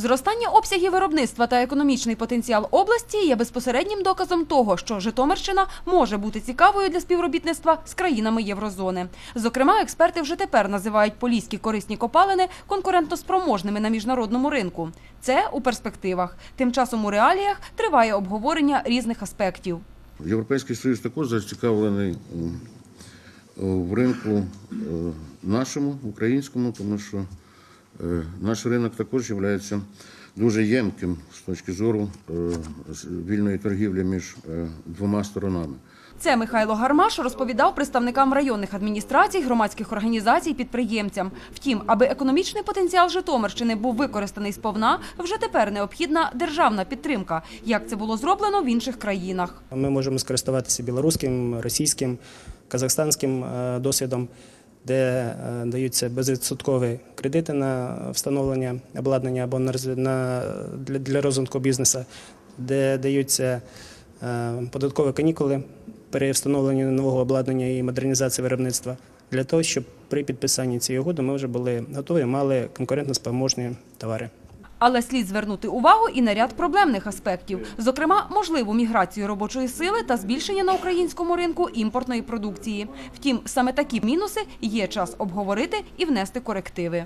Зростання обсягів виробництва та економічний потенціал області є безпосереднім доказом того, що Житомирщина може бути цікавою для співробітництва з країнами Єврозони. Зокрема, експерти вже тепер називають поліські корисні копалини конкурентоспроможними на міжнародному ринку. Це у перспективах. Тим часом у реаліях триває обговорення різних аспектів. Європейський Союз також зацікавлений в ринку е, нашому, українському, тому що наш ринок також є дуже ємким з точки зору е, вільної торгівлі між е, двома сторонами. Це Михайло Гармаш розповідав представникам районних адміністрацій, громадських організацій, підприємцям. Втім, аби економічний потенціал Житомирщини був використаний сповна, вже тепер необхідна державна підтримка, як це було зроблено в інших країнах. Ми можемо скористуватися білоруським, російським, казахстанським е, досвідом, де е, даються безвідсоткові кредити на встановлення обладнання або для, розвитку бізнесу, де даються е, податкові канікули при встановленні нового обладнання і модернізації виробництва. Для того, щоб при підписанні цієї угоди ми вже були готові, мали конкурентно спроможні товари. Але слід звернути увагу і на ряд проблемних аспектів, зокрема, можливу міграцію робочої сили та збільшення на українському ринку імпортної продукції. Втім, саме такі мінуси є час обговорити і внести корективи.